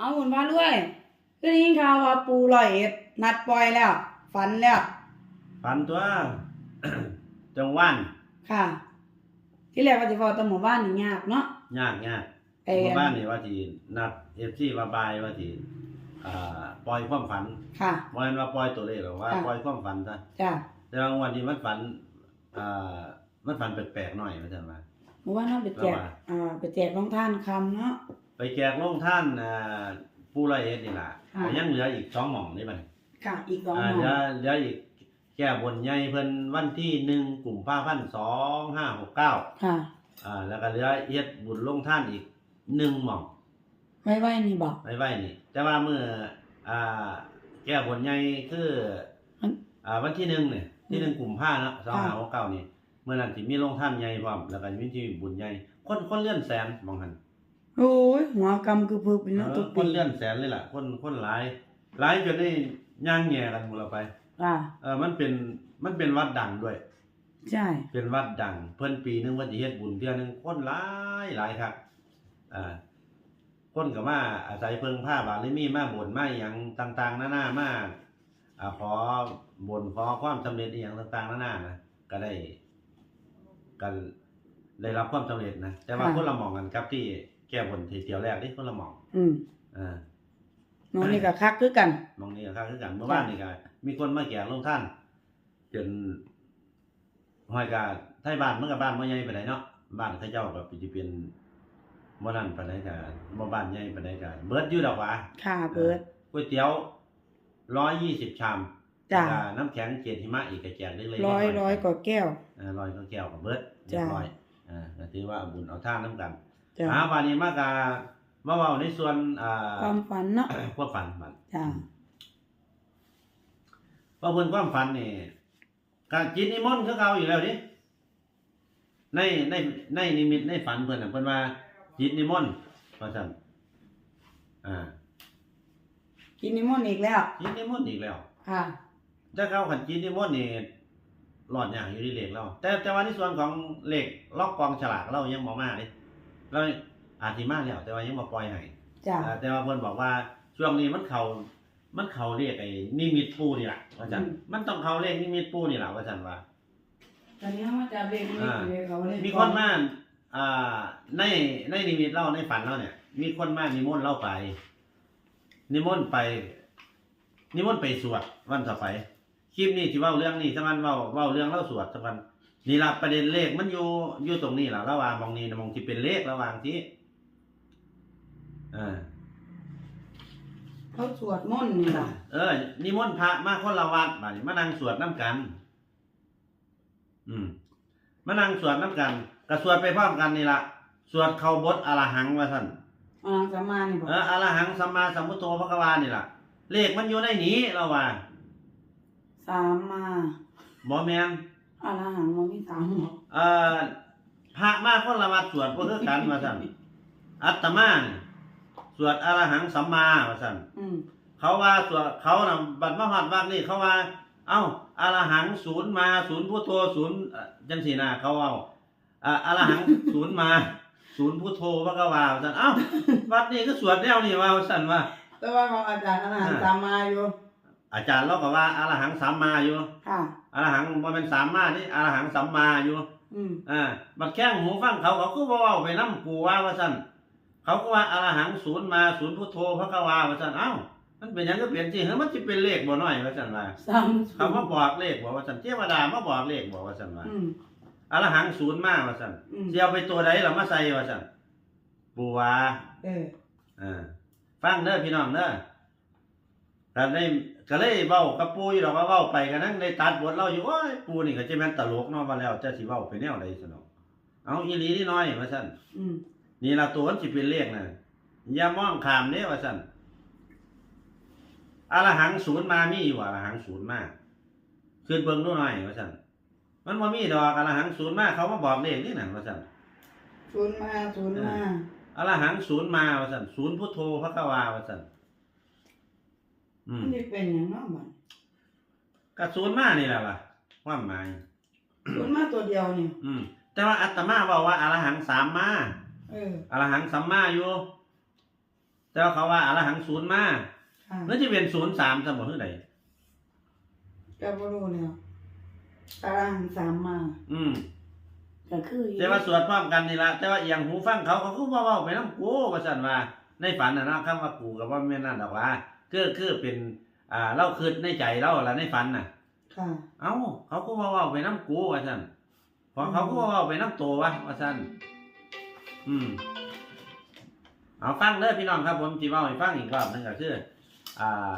เอาหุ่นมาด้วยก็ได้ยินข่าวว่าปูร้อยเอ็ดนัดปล่อยแล้ว ฝันแล้ว ฝันตัว จังหวันค่ะ ที่แรกว่าจะบอกตำหมู่บ้านนี่ยากเนาะยากยากไอ้หมู่บ้านนี่ว่าสินัด FC ว่าบายว่าสิอ่าปล่อยความฝันค่ะบ่แม่นว่าปล่อยตัวเลขหรอกว่าค่ะปล่อยความฝันซะจ้ะแต่ว่าวันนี้มันฝันอ่ามันฝันแปลกๆหน่อยว่าซั่นว่าหมู่บ้านเราไปแจกแล้วว่าอ่าไปแจกรองท่านคำเนาะ ไปแจกโรงท่านอ่าผู้ร้อยเอ็ดนี่ล่ะค่ะ ก็ยังเหลืออีกสองหม่องนี่บัดนี้ค่ะ อีกสองอ่าหเหมู่ลือเหลืออีกแก้บนใหญ่เพิ่นวันที่หนึ่งกลุ่มภาพันธ์สองห้าหกเก้าค่ะ อ่าแล้วก็เหลือเฮ็ดบุญลงท่านอีกหนึ่งหม่อง ไว้ไว้นี่บอก ไว้ไว้นี่ แต่ว่าเมื่ออ่าแก้บนใหญ่คือมันอ่าวันที่หนึ่งเนี่ยที่หนึ่งกลุ่มผ้าเนาะสองค่ะห้าหกเก้านี่เมื่อนั้นสิมีลงท่านใหญ่พร้อมแล้วก็มีที่บุญใหญ่คนคนเลื่อนแสนมองหัน โอ้ยหัวกำคือพึกเป็นเอเนาะอทุกคปีนเลื่อนแสนเลยล่ะ คนคนหลายหลายจนได้ย่างแง่กันหมดเราไปค่ะเออมันเป็นมันเป็นวัดดังด้วย ใช่ เป็นวัดดัง เพิ่นปีหนึงว่าสิเฮ็ดบุญเทื่อหนึงคนหลายหลายครับอ่าคนก็มาอาศัยเพิ่งผ้าบารมีมาบ่นมาอหย่างต่างๆนานามาอ่าขอบ่นขอความสำเร็จอีหยังต่างๆนานานะก็ได้กันได้รับความสำเร็จนะแต่ว่าคนละหม่องกันครับที่ แก้บนทีเดียวแรกนี่คนละหม่องอืมอ่าน้องนี่ก็คักคือกัน หม่องนี้ก็ครับคือกันเมื่อวานนี่ก็มีคนมาแก่ลงท่านจนห้อยกาไทยบ้านมันก็บ้านบ่ใหญ่ปานใดเนาะบ้านเขาเจ้าก็สิเป็นบ่นั่นปานใดก็บ่บ้านใหญ่ปานใดก็เบิดอยู่ดอกหว่าค่ะเบิร์ดก๋วยเตี๋ยว120ชามจ้ะ แล้วก็น้ำแข็งเกล็ดหิมะอีกก็แจกเล็กๆร้อยน้ๆร้อยกว่าแก้ว เออร้อยก็แก้วก็เบิดเรียจ้ะบร้อยอ่าก็ถือว่าเอาบุญเอาทานนํกัน จ้ะอ่าวันนี้มากามาเว้าในส่วนอ่าความฝันเนาะความฝันมันจ้ะว่าเพิ่นความฝันนี่การจิตนิมนต์คือเก่าอยู่แล้วดิในในในนิมิตในฝันเพิ่นน่ะเพิ่นว่าจิตนิมนต์ว่าซั่นอ่ากินนิมนต์อีกแล้วจิตนิมนต์อีกแล้วค่ะถ้าเขาขันจิตนิมนต์นี่หลอดอย่างอยู่ที่เลขเราแต่แต่ว่าในส่วนของเลขล็อกกองฉลากเรายังบ่มาเด้ เราอาจสิมาแล้วแต่ว่ายังบ่ปล่อยให้จ้ะอ่าแต่ว่าเพิ่นบอกว่าช่วงนี้มันเข้ามันเข้าเลขไอ้นิมิตปูนี่ล่ะว่าซั่นมันต้องเข้าเลขนิมิตปูนี่ล่ะว่าซั่นว่า ตอนนี้เขามาจับเลขไม่อ่าเลขเขาเลยมีคนมาอ่าในในนิมิตเราในฝันเราเนี่ย มีคนมานิมนต์เราไป นิมนต์ไป นิมนต์ไปสวดวันต่อไปคลิปนี้ที่เว้าเรื่องนี้สักวันเว้าเว้าเรื่องเล่าสวดสักวัน นี่ละประเด็นเลขมันอยู่อยู่ตรงนี้ล่ะระหว่างมองนี้นะมองที่เป็นเลขระหว่างที่อ่าเขาสวดมนต์นี่ล่ะเออนิมนต์พระมาคนละวัดบัดนี้มานั่งสวดน้ำกัน อืมมานั่งสวดน้ำกันก็สวดไปพร้อมกันนี่ละสวดเข้าบทอรหังว่าท่านอ่าสมมานี่บอกเอออรหังสัมมาสัมพุทโธพระกวานี่ล่ะเลขมันอยู่ในนี้เราว่าสามมาบ่แม่น อรหังมันมีสามหมดเอ่อพระมาคนละวัดสวดบ่คือกันว่าซั่นอัตตมานี่สวดอรหังสัมมาว่าซั่นอืมเขาว่าสวดเขาน่ะบัดมาฮอดวัดนี่เขาว่า เอ้าอรหังศูนย์มาศูนย์พุทโธศูนย์เอ่อจังซี่นะเขาเอาอ่าอรหังศูนย์มาศูนย์พุทโธพระกวาว่าซั่นเอ้าวัดนี้ก็สวดแนวนี้ว่าว่าซั่นว่าแต่ว่าของอาจารย์อรหันต์อ่าสามมาอยู่ อาจารย์เราก็ว่าอรหังสัมมาอยู่ค่ะ อรหังบ่เป็นสามมานี่อรหังสัมมาอยู่อืมอ่าบัดแข้งหูฟังเขาเขาก็บ่เว้าไปนํกูว่าว่าซั่นเขาก็ว่าอรหังศูนย์มาศูนย์พุทโธพระกวาว่าซั่นเอ้ามันเป็นหยังก็เปลี่ยนจริงเฮ้ยมันสิเป็นเลขบ่น้อยว่าซั่นว่าสามเขามาบอกเลขบอกว่าซั่นเทวดามาบอกเลขบอกว่าซั่นว่าอืมอรหังศูนย์มาว่าซั่นอืมสิเอาไปตัวใดล่ะมาใส่ว่าซั่นปู่ว่าเออ อ่าฟังเด้อพี่น้องเด้อ ก็ได้ก็เลยเว้ากับปู่อยู่ดอกว่าเว้าไปก็นั่งได้ตัดบทเราอยู่โอ้ยปู่นี่ก็จะแม่นตลกเนาะว่าแล้วจะสิเว้าไปแนวใดซั่นเนาะเอาอีหลีนี่น้อยว่าซั่นอืมนี่ล่ะตัวมันสิเป็นเลขน่ะอย่ามองข้ามเด้ว่าซั่นอรหังศูนย์มามีอยู่อรหังศูนย์มาขึ้นเบิ่งดูหน่อยว่าซั่นมันบ่มีดอกอรหังศูนย์มาเขามาบอกเลขนี่น่ะว่าซั่นศูนย์มาศูนย์มาอรหังศูนย์มาว่าซั่นศูนย์พุทโธพระกวาว่าซั่น อืมมันจะเป็นอย่างเนั้นบ้างก็ศูนย์มานี่แหละล่ะความหมายศูนย์มาตัวเดียวนี่อืม แต่ว่าอาตมาบอกว่าอรหังสามมาเอออรหังสัมมาอยู่ แต่ว่าเขาว่าอรหังศูนย์มาค่ะแล้วจะเป็นศูนย์สามสมบูรณ์ไหนก็บ่รู้แล้วตารางสามมาอืม ก็คืออยู่แต่ว่าสวดพร้อมกันนี่ละแต่ว่าเอียงหูฟังเขาเขาก็ว่าเว้าไปน้ำกูว่าสั่นว่า ในฝันน่ะนะคำว่ากูกับว่าแม่นนั่นดอกว่า คือคือเป็น อ่าเล่าคืดในใจเล่าละในฝันน่ะ ค่ะ เอ้า เขาก็ว่าเว้าไปน้ำกูว่าสั่นพอเขาก็ว่าเว้าไปน้ำโตวะว่าสั่นอืม เอาฟังเด้อพี่น้องครับ ผมจีเว้าให้ฟังอีกรอบหนึงก็คือ อ่า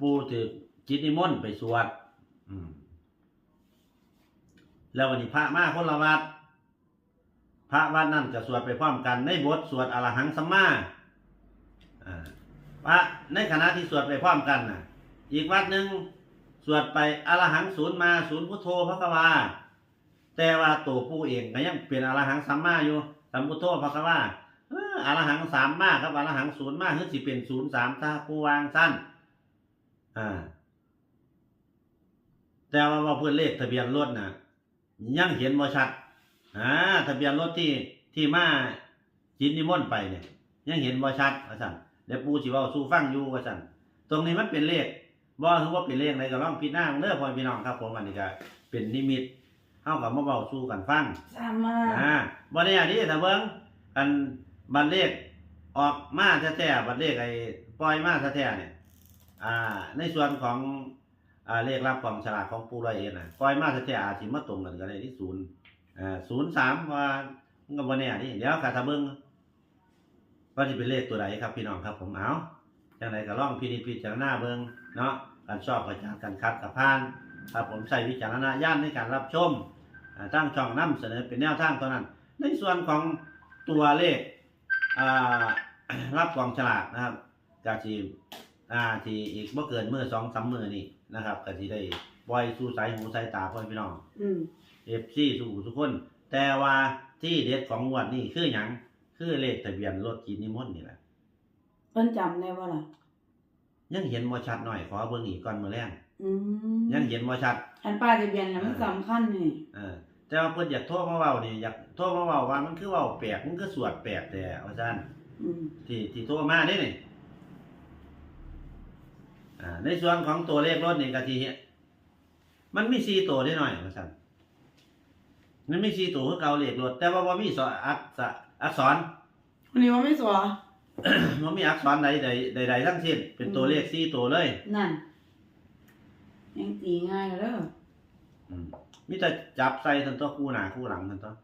ปูถือจิตนิมนต์ไปสวด อืม แล้ววันนี้พระมาคนละวัด พระวัดนั่นก็สวดไปพร้อมกันในบทสวดอรหังสัมมา อ่า พระในขณะที่สวดไปพร้อมกันน่ะอีกวัดหนึ่งสวดไปอรหังศูนย์มาศูนย์พุทโธพระกวาแต่ว่าตัวผู้เองก็ยังเป็นอรหังสัมมาอยู่สัมพุทโธพระกวาอรหังสามมาครับอรหังศูนย์มาคือสิเป็นศูนย์สามถ้าผู้วางสั้นอ่าแต่ว่าว่าเพื่อนเลขทะเบียนรถน่ะยังเห็นบ่ชัดอ่าทะเบียนรถที่ที่มาจินนิมนต์ไปเนี่ยยังเห็นบ่ชัดว่าซั่น เดี๋ยวปู่สิเว้าสู่ฟังอยู่ว่าซั่นตรงนี้มันเป็นเลขบ่คือว่าเป็นเลขใดก็ลองพิจารณาเด้อพ่อพี่น้องครับผมอันนี้ก็เป็นนิมิตเฮาก็มาเว้าสู่กันฟังสามมาอ่าบ่ได้อันนี้ถ้าเบิ่งอันบัตรเลขออกมาแท้ๆบัตรเลขไอ้ปล่อยมาแท้ๆเนี่ยอ่า ในส่วนของอ่าเลขรับของฉลากของปูร้อยเอ็ดน่ะปล่อยมาแท้ๆอาจสิมาตรงกันก็ได้ที่ศูนย์อ่าศูนย์สามว่ามันก็บ่แน่นี่เดี๋ยวก็ถ้าเบิ่ง ว่าสิเป็นเลขตัวใดครับพี่น้องครับผมเอาจังไดก็ลองพินิจพิจารณาเบิ่งเนาะการชอบกับจากการคัดกับพานครับผมใช้วิจารณญาณในการรับชมอ่าตั้งช่องนำเสนอเป็นแนวทางตัวนั้น ในส่วนของตัวเลขอ่ารับกองฉลากนะครับจากทีอ่าที่อีกเมื่อเกินเมื่อสองสามมือนี่นะครับก็ที่ได้ปล่อยสู่สายหูสายตาพ่อพี่น้องอืมเอฟซีสู่ทุกคน แต่ว่าที่เด็ดของงวดนี่คือหยัง คือเลขทะเบียนรถจีนนิมนต์นี่แหละเพิ่นจำได้บ่ล่ะ ยังเห็นบ่ชัดหน่อยขอเบิ่งอีกก่อนมื้อแรงอืมยังเห็นบ่ชัด อันป้ายทะเบียนน่ะมันสำคัญนี่ เออแต่ว่าเพิ่นอยากโทรมาเว้านี่อยากโทรมาเว้าว่ามันคือเว้าแปลกมันคือสวดแปลกแต่ว่าซั่นอืมที่ที่โทรมานี่นี่อ่าในส่วนของตัวเลขรถนี่กะทีมันมีสี่ตัวได้หน่อยว่าซั่นมันมีสี่ตัวคือเก่าเลขรถแต่ว่าบ่มีสออักษะ อักษรวันนี้ว่าไม่สัวบ่มีอักษรใดใดใดใดทั้งสิ้น เป็นตัวเลขสี่ตัวเลย นั่นยังตีง่ายเด้ออืมมีแต่จับใส่ทันตัวคู่หน้าคู่หลังทันตัว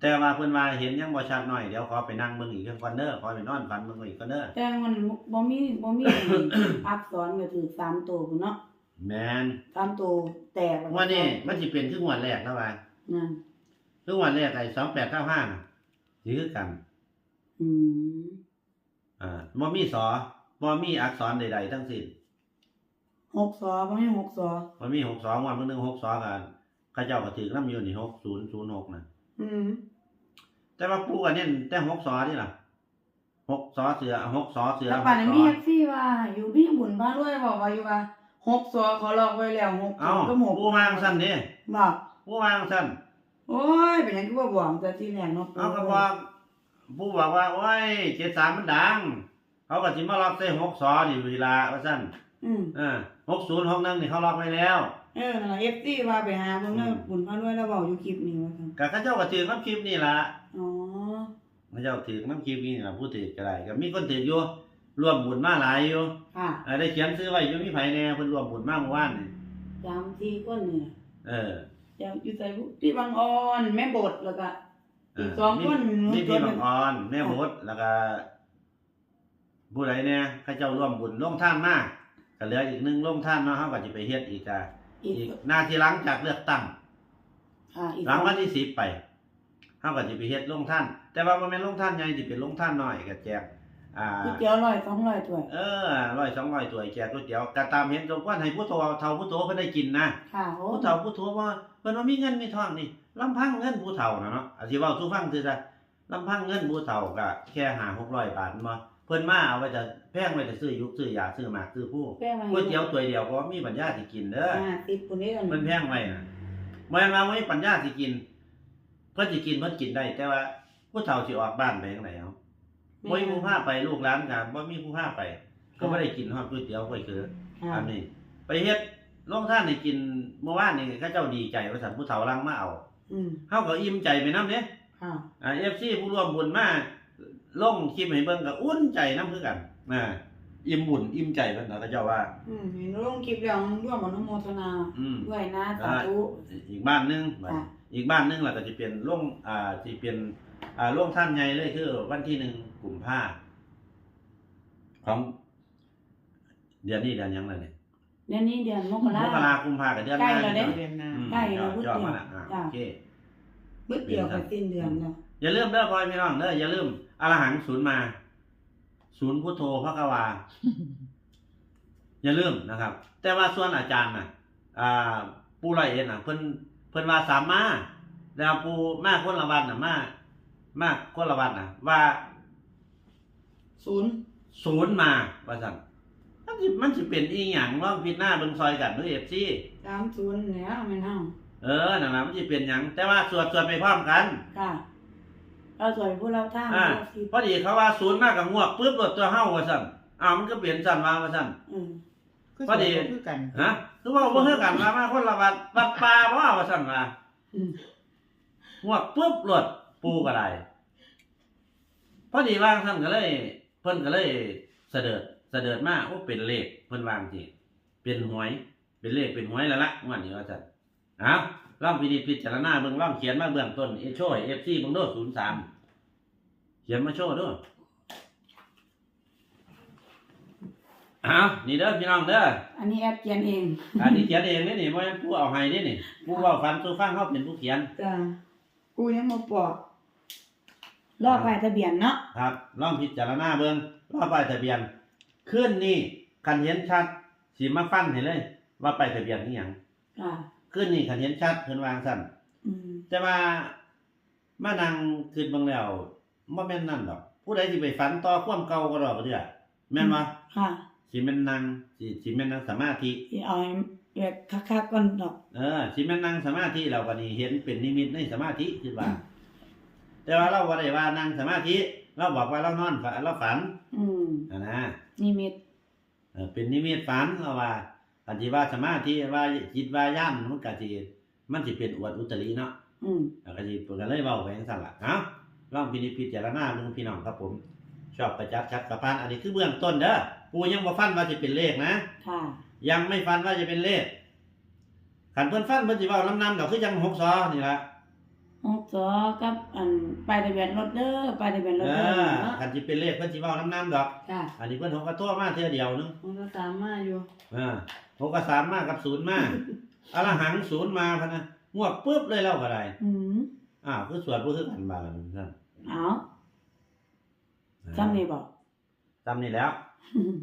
แต่ว่าเพิ่นว่าเห็นยังบ่ชัดหน่อยเดี๋ยวขอไปนั่งเบิ่งอีกก่อนเด้อขอไปนอนฝันเบิ่งอีกก่อนเด้อแต่มันบ่มีบ่มีอักษรก็ถือสามตัวพุ่นเนาะแม่นสามตัวแตกแล้วก็ว่านี่มันสิเป็นคืองวดแรกแล้วว่านั่นคือวันแรกไอ้สอง แปดเก้าห้ายื้อกัน อืมอ่าบ่มีสอบ่มีอักษรใดๆทั้งสิ้นหกสอบ่มีหกสอบ่มีหกสองวันเพิ่งหนึ่งหกสองกันเข้าเจ้าก็ถือน้ำอยู่นี่หกศูนย์ศูนย์หกนะอืมแต่ว่าปู่กันเนี่ยแต่หกสอนี่ล่ะหกสอเสือหกสอเสือแล้วหป่านกนี้สมีอแท็กซี่ว่า อยู่พี่บุญพาด้วยบอกว่าอยู่ว่าหกสอเขาลอกไว้แล้วหกเอ้าก็หมกปู่วางสั้นนี่บอกปู่วางสั้น โอ้ยเป็นหยังที่ว่าบอกแต่ที่แรกเนาะเอาก็บอกปู่บอกว่าโอ้ยเจ็ดสามมันดัง เขาก็สิมาล็อกใส่หกสอนี่เวลาว่าสั้นอืมเอ่าหกศูนย์หกหนึ่งนี่เขาล็อกไว้แล้วเออนั่นล่ะ FC ว่าไปหาเบิ่งเด้อบุญพาด้วยแล้วเว้าอยู่คลิปนี้ว่าซั่นก็เข้าเจ้าก็ถือน้ำคลิปนี่ล่ะอ๋อพระเจ้าถือน้ำคิวนี่นะผู้ถือก็ได้ก็มีคนถืออยู่รวมบุญมาหลายอยู่ค่ะเอ่อได้เขียนซื้อไว้อยู่มีไผแน่เพิ่นรวมบุญมาเมื่อวานนี่ จำที่คนนี่เออ เดี๋ยวอยู่ใส่บุพี่บางออนแม่บดแล้วก็เอีกสองคนมีหนูมีตัวพี่หนึ่บางงออนแม่มดแล้วก็ผู้ใดเนี่ยข้าเจ้าร่วมบุญร่วมท่านมากก็เหลืออีกหนึงร่วมท่านเนาะเฮาก็สิไปเฮ็ดอีกอะอีกอีกหน้าที่หลังจากเลือกตั้งค่ะอีกหลังวันที่10ไปเฮาก็สิไปเฮ็ดร่วมท่าน แต่ว่าบ่แม่นร่วมท่านใหญ่สิเป็นร่วมท่านน้อยก็แจก อ่าก๋วยเตี๋ยวร้อยสองร้อยถ้วย เออร้อยสองร้อยถ้วยแจกก๋วยเตี๋ยวกะตามเห็นสมควรให้ผู้โตเฒ่าผู้โตเพิ่นได้กินนะค่ะโอ้ผู้เฒ่าผู้โตว่าเพิ่นว่ามีเงินมีทองนี่ลำพังเงินผู้เฒ่าน่ะเนาะอาสิเว้าสู่ฟังซื่อซะลำพังเงินผู้เฒ่าก็แค่5 600บาทบ่เพิ่นมาเอาไว้จะแพงไว้จะซื้อยุกซื้อยาซื้อหมากซื้อผู้แป้งมาก๋วยเตี๋ยวถ้วยเดียวก็มีปัญญาสิกินเด้ออ่าติดคนนี้กันเพิ่นแพงไว้น่ะบ่แม่นว่าบ่มีปัญญาสิกิน เพิ่นสิกินเพิ่นกินได้แต่ว่าผู้เฒ่าสิออกบ้านไปจังไดเอาแม่ บ่มีผู้พาไปลูกหลานก็บ่มีผู้พาไป ก็บ่ได้กินฮอดก๋วยเตี๋ยวก๋วยเคือค่ะอันนี้ไปเฮ็ดโรงท่านให้กินเมื่อวานนี่เขาเจ้าดีใจว่าซั่นผู้เฒ่าลังมาเอาอืมเฮาก็อิ่มใจไปนำเด้ค่ะอ่า FC ผู้ร่วมบุญมาลงคลิปให้เบิ่งก็อุ่นใจนํคือกันนะอิ่มบุญอิ่มใจเพิ่นน่ะเขาเจ้าว่า อืมเห็นลงคลิปแล้วร่วมอนุโมทนาอืมด้วยนะสาธุอีกบ้านหนึงบัดค่ะอีกบ้านหนึงล่ะก็สิเป็นโรงอ่าสิเป็น อ่าโรงท่านใหญ่เลยคือ วันที่หนึ่งกุมภาของ เดือนนี้เดือนหยังล่ะเนี่ยเดือนนี้เดือนมกรามกรากุมภากับเดือนหใกล้น้าแล้วเด้นี่เดือนหน้าอืมใกล้แล้วยอดเดือนมาละอ่าจ้ะ โอเคบึดเดียวกับสิ้นเดือนแล้วอย่าลืมเด้อพ่อพี่น้องเด้ออย่าลืมอรหังศูนย์มา ศูนย์พุทโธพระกวา อย่าลืมนะครับ แต่ว่าส่วนอาจารย์น่ะอ่าปูไรเอ็นน่ะ เพิ่นเพิ่นว่าสามมาแล้วปูมาคนละวันน่ะมา มาคนละวันน่ะว่าศูนย์ศูนย์มาว่าซั่นมันสิมันสิเป็นอีหยังลองพิจารณาเบิ่งซอยกันเด้อ FC สามศูนย์แล้วแม่นเฮาเออนั่นน่ะมันสิเป็นหยังแต่ว่าสวดสวดไปพร้อมกัน ค่ะ เราสวยผู้เราท่าอ่าเราคิดพอดีเขาว่าศูนย์มากกับงวกปุ๊บรถตัวเฮาว่าซั่นอ้าวมันก็เปลี่ยนซั่นว่าว่าซั่น อืมคือพอดี สวยคือกันฮะคือว่าบ่คือกันว่ามาคนละวัดวัดป่าบ่ว่าซั่นว่าอืมงวกปุ๊บรถ ปูก็ได้พอดีว่างท่านก็เลยเพิ่นก็เลยเสด็จเสด็จมาโอ้เป็นเลขเพิ่นวางสิเป็นหวย เป็นเลขเป็นหวยแล้วละงวดนี้ว่าซั่นเอ้าลองพินิจพิจารณาเบิ่งลองเขียนมาเบื้องต้นเอโชย FC เบิ่งโด03เขียนมาโชว์เด้วยอ้าวนี่เด้อพี่น้องเด้ออันนี้แอปเขียนเอง อันนี้เขียนเองนี่นี่บ่แม่นผู้เอาให้นี่นี่ผู้เว้าฟันสู่ฟังเฮาเป็นผู้เขียนจ้ะกูยังมาปอก รอบไปายทะเบียนเนาะครับลองพิจารณาเบิ่งรอบป้ายทะเบียนขึ้นนี่คันเห็นชัดสิมาฟันให้เลย ว่าป้ายทะเบียนนี่หยังค่ะขึ้นนี่คันเห็นชัดเพิ่นวางซั่นอืมแต่ว่ามานั่งคิดเบิ่งแล้วบ่แม่นนั่นดอก ผู้ใดสิไปฝันต่อความเก่าก็ดอกเด้อแม่นบ่ค่ะสิแม่นนั่งสิสิแม่นนั่งสมาธิที่เอาให้แบบคักๆก่อนดอก เออสิแม่นนั่งสมาธิแล้วก็นี่เห็นเป็นนิมิตในสมาธิคิดว่า แต่ว่าเราบ่ได้ว่านั่งสมาธิ เราบอกว่าเรานอนฝันเราฝันอืมอ่านะนิมิตเออเป็นนิมิตฝันเราว่าอันที่ว่าสมาธิว่าจิตว่าย่านมันก็สิมันสิเป็นอวดอุตริเนาะอืมแล้วก็สิเพิ่นก็เลยเว้าไปจังซั่นล่ะเอ้าลองพินิจพิจารณาเบิ่งพี่น้องครับผม ชอบประจับชัดกับพานอันนี้คือเบื้องต้นเด้อปูยังบ่ฟันว่าจะเป็นเลขนะ ค่ะ ยังไม่ฟันว่าจะเป็นเลขขันเพิ่นฟันเพิ่นสิเว้านำๆดอกคือจัง6ซอนี่ล่ะ หกสอกับอันป้ายทะเบียนรถเด้อป้ายทะเบียนรถเอเด้ออเนาะขันสิเป็นเลขเพิ่นสิเว้านำๆดอกค่ะอันนี้เพิ่นเขาก็โทรมาเทื่อเดียวนึงมันก็ตามมาอยู่อ่าหกกับสามมากับศูนย์มาอรหังศูนย์มาพะนะงวกปุ๊บเลยเล่าก็ได้อืมอ้าวคือสวดบ่คือกันบาดนั้นซั่นเอาจำนี่บอกจำนี่แล้วอืม